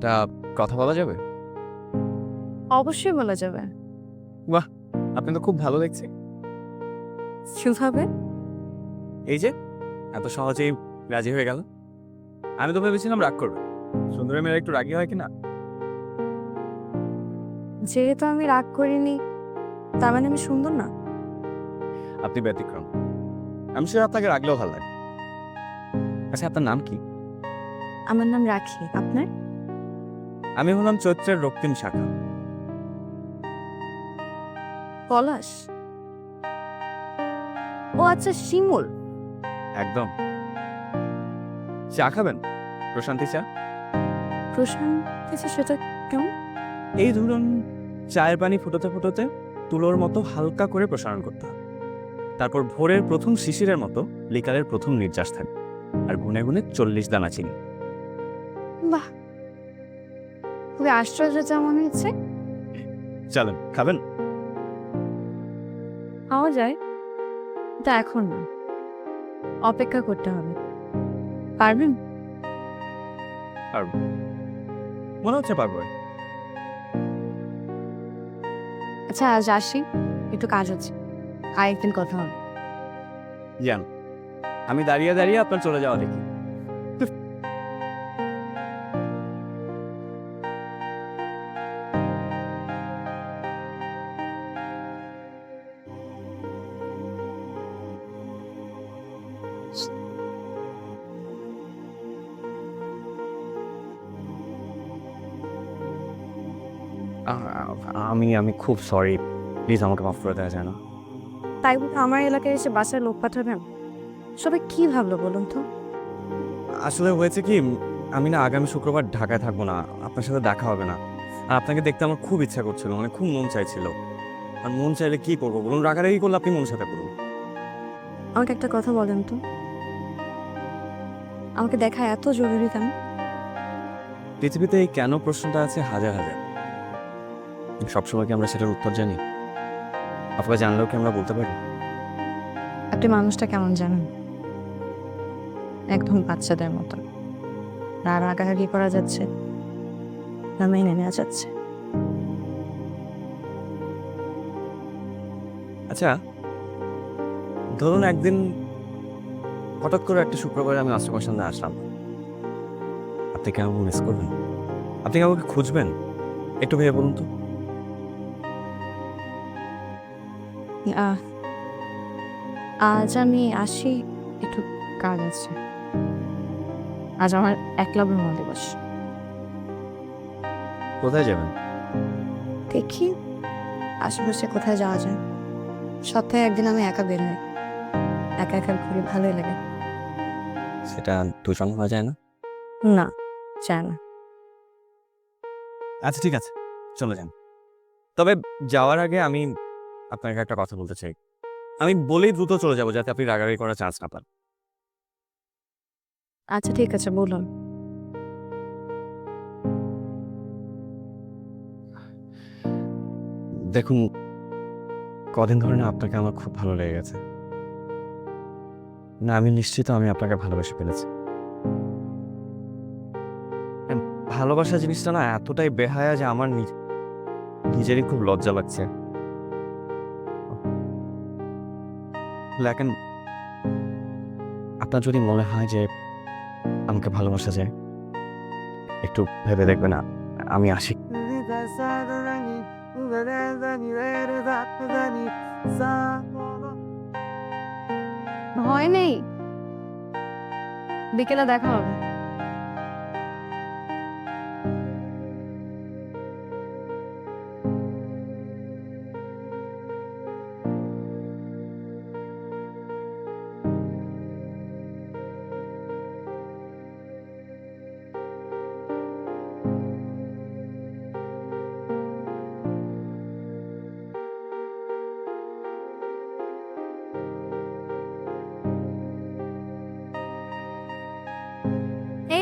তা কথা বলা যাবে? অবশ্যই বলা যাবে। বাহ! আপনি তো খুব ভালো দেখছি। কীভাবে এই যে এত সহজেই রাজি হয়ে গেল। আমি তো ভেবেছিলাম রাগ করবে। সুন্দরী মেয়েরা একটু রাগি হয় কি না যেহেতু আমি রাগ করিনি তার মানে আমি সুন্দর না? আপনি ব্যতিক্রম। আমি সে আপনাকে রাখলেও ভালো লাগে। আচ্ছা আপনার নাম কি? আমার নাম রাখি। আপনার? আমি হলাম চৈত্রের রক্তিম শাখা। পলাশ? ও আচ্ছা শিমুল। একদম। চা খাবেন? প্রশান্তি চা? প্রশান্তি যে সেটা কেমন? এই ধরুন চায়ের পানি ফুটোতে ফুটোতে তুলোর মতো হালকা করে প্রসারণ করতে হবে তারপর ভোরের প্রথম শিশিরের মতো লিকারের প্রথম নির্যাস থাকবে আর গুনে গুনে চল্লিশ দানা চিনি। বাহ! খুবই আশ্চর্য মনে হচ্ছে। চলেন খাবেন? খাওয়া যায় তা এখন না। অপেক্ষা করতে হবে। পারবেন? মনে হচ্ছে পারব। আচ্ছা আজ আসি। একটু কাজ আছে। আরেকদিন কথা হবে। জান আমি দাঁড়িয়ে দাঁড়িয়ে আপনার চলে যাওয়া দেখি। আমি আমি খুব সরি প্লিজ আমাকে মাফ করে দেওয়া যায় না। তাই বলে আমার এলাকায় এসে বাসায় লোক পাঠাবেন? সবাই কি ভাবলো বলুন তো? আসলে হয়েছে কি আমি না আগামী শুক্রবার ঢাকায় থাকব না। আপনার সাথে দেখা হবে না। আর আপনাকে দেখতে আমার খুব ইচ্ছা করছিল মানে খুব মন চাইছিল। আর মন চাইলে কি করব বলুন? রাগারাগি করলে আপনি মন সাথে করুন আমাকে একটা কথা বলেন তো। আমাকে দেখা এত জরুরি কেন? পৃথিবীতে এই কেন প্রশ্নটা আছে হাজার হাজার। সবসময় কি আমরা সেটার উত্তর জানি? আপনারা জানলেও কি আমরা বলতে পারি? আপনি মানুষটা কেমন জানেন? একদম বাচ্চাদের মতো। না রাগারাগি করা যাচ্ছে না মেনে নেওয়া যাচ্ছে। আচ্ছা ধরুন একদিন হঠাৎ করে একটা শুক্রবারে আমি আশ্রমের সামনে আসলাম। আপনি কি আমাকে মিস করবেন? আপনি কি আমাকে খুঁজবেন? একটু ভেবে বলুন তো। আজ আমি আসি একটু কাজ আছে। আজ আমার একলব্য দিবস। কোথায় যাবেন? দেখি আশেপাশে কোথায় যাওয়া যায়। সপ্তাহে একদিন আমি একা বের হই। একা একা ঘুরে ভালোই লাগে। সেটা দূষণ হওয়া যায় না? না চায় না। আচ্ছা ঠিক আছে। চলে যান। তবে যাওয়ার আগে আমি আপনাকে একটা কথা বলতে চাই। আমি বলেই দ্রুত চলে যাব যাতে আপনি রাগারাগি করার চান্স না পান। আচ্ছা ঠিক আছে বলুন। দেখুন কদিন ধরে না আপনাকে আমার খুব ভালো লেগে গেছে। না আমি নিশ্চিত আমি আপনাকে ভালোবেসে ফেলেছি। ভালোবাসা জিনিসটা না এতটাই বেহায়া যে আমার নিজ- নিজেরই খুব লজ্জা লাগছে। লেকিন আপনার যদি মনে হয় যে আমাকে ভালোবাসা যায়, একটু ভেবে দেখবে না আমি আসি। ভয় নেই। বিকেলে দেখা হবে।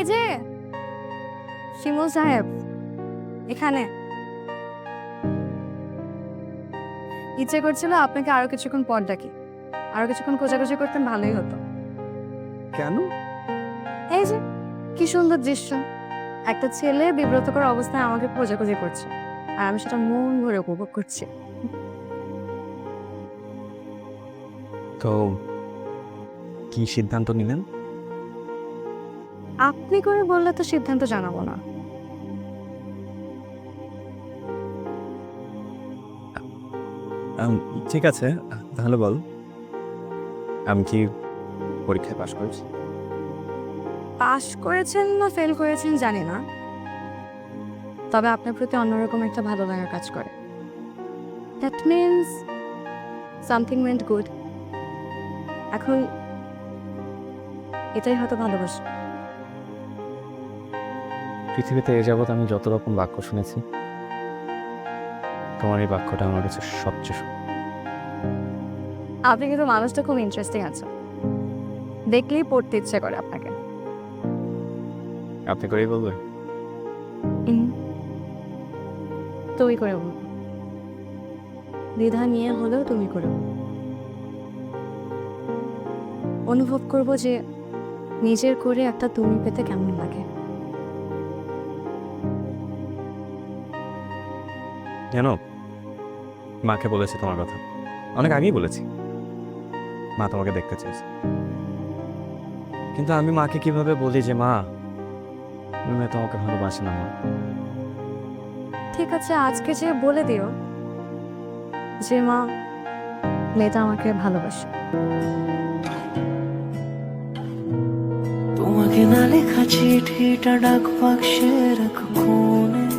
যে? শিমুল সাহেব এখানে। ইচ্ছে করছিল আপনাকে আরও কিছুক্ষণ পর ডাকি। আরও কিছুক্ষণ খোঁজাখুঁজি করতেন ভালোই হতো। কেন? এই যে কি সুন্দর দৃশ্য। একটা ছেলে বিব্রতকর অবস্থায় আমাকে খোঁজাখুঁজি করছে আর আমি সেটা মন ভরে উপভোগ করছি। তো কি সিদ্ধান্ত নিলেন? আপনি করে বললে তো সিদ্ধান্ত জানাব না। ঠিক আছে তাহলে বল। আমি কি পরীক্ষায় পাশ করেছি? পাশ করেছেন না ফেল করেছেন জানি না। তবে আপনার প্রতি অন্যরকম একটা ভালো লাগা কাজ করে। That means something went good এখন এটাই হয়তো ভালোবাসা। পৃথিবীতে এ যাবৎ আমি যত রকম বাক্য শুনেছি তোমার এই বাক্যটা আমার কাছে সবচেয়ে আপনি কিন্তু মানুষটা খুব ইন্টারেস্টিং আছে দেখলেই পড়তে ইচ্ছে করে আপনাকে। আপনি করেই বলবেন। তুমি করে বলব দ্বিধা নিয়ে হলেও তুমি করে। অনুভব করব যে নিজের করে একটা তুমি পেতে কেমন লাগে। জানো মাকে বলেছি তোমার কথা। অনেক আগেই বলেছি। মা তোমাকে দেখতে চেয়েছে। কিন্তু আমি মাকে কীভাবে বলি যে মা মেয়ে তোমাকে ভালোবাসে না মা ঠিক আছে আজকে যে বলে দিও যে মা মেয়েটা আমাকে ভালোবাসে তোমাকে না লেখা চিঠিটা ডাক বাক্সে রাখো কোণে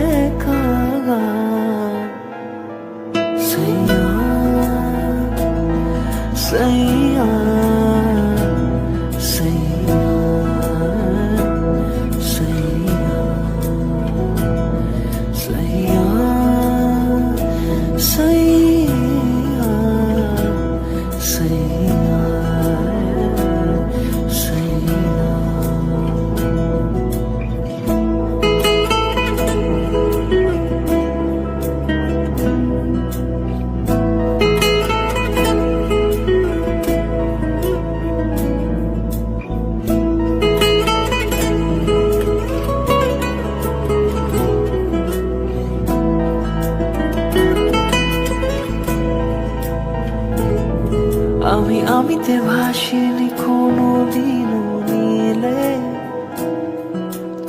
随意。